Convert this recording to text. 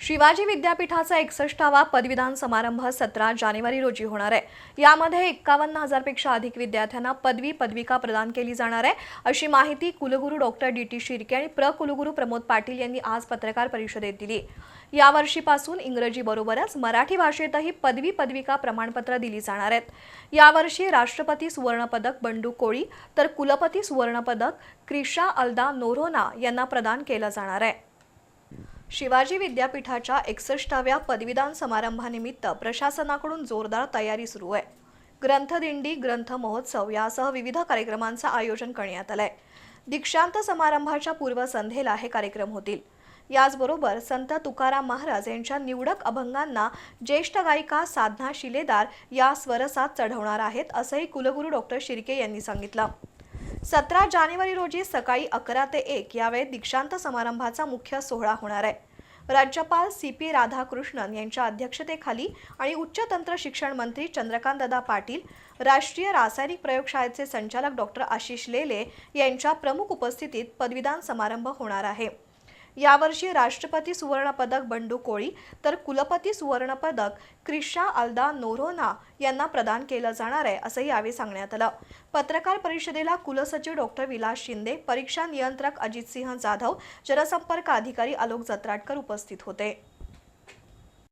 शिवाजी विद्यापीठाचा एकसष्टावा पदवीदान समारंभ सतरा जानेवारी रोजी होणार आहे. यामध्ये एक्कावन्न हजारपेक्षा अधिक विद्यार्थ्यांना पदवी पदविका प्रदान केली जाणार आहे. अशी माहिती कुलगुरू डॉक्टर डी. टी. शिर्के आणि प्र. कुलगुरू प्रमोद पाटील यांनी आज पत्रकार परिषदेत दिली. यावर्षीपासून इंग्रजीबरोबरच मराठी भाषेतही पदवी पदविका प्रमाणपत्र दिली जाणार आहेत. यावर्षी राष्ट्रपती सुवर्णपदक बंडू कोळी तर कुलपती सुवर्णपदक क्रिशा अल्दा नोरोना यांना प्रदान केलं जाणार आहे. शिवाजी विद्यापीठाच्या एकसष्टाव्या पदवीदान समारंभानिमित्त प्रशासनाकडून जोरदार तयारी सुरू आहे. ग्रंथदिंडी ग्रंथ महोत्सव यासह विविध कार्यक्रमांचं आयोजन करण्यात आलंय. दीक्षांत समारंभाच्या पूर्वसंध्येला हे कार्यक्रम होतील. याचबरोबर संत तुकाराम महाराज यांच्या निवडक अभंगांना ज्येष्ठ गायिका साधना शिलेदार या स्वरसात चढवणार आहेत असंही कुलगुरू डॉक्टर शिर्के यांनी सांगितलं. सतरा जानेवारी रोजी सकाळी अकरा ते एक यावेळी दीक्षांत समारंभाचा मुख्य सोहळा होणार आहे. राज्यपाल सी पी राधाकृष्णन यांच्या अध्यक्षतेखाली आणि उच्च तंत्र शिक्षण मंत्री चंद्रकांतदादा पाटील राष्ट्रीय रासायनिक प्रयोगशाळेचे संचालक डॉक्टर आशिष लेले यांच्या प्रमुख उपस्थितीत पदवीदान समारंभ होणार आहे. यावर्षी राष्ट्रपती सुवर्णपदक बंडू कोळी तर कुलपती सुवर्णपदक क्रिशा अल्दा नोरोना यांना प्रदान केलं जाणार आहे असंही यावेळी सांगण्यात आलं. पत्रकार परिषदेला कुलसचिव डॉक्टर विलास शिंदे परीक्षा नियंत्रक अजितसिंह जाधव जनसंपर्क अधिकारी आलोक जत्राटकर उपस्थित होते.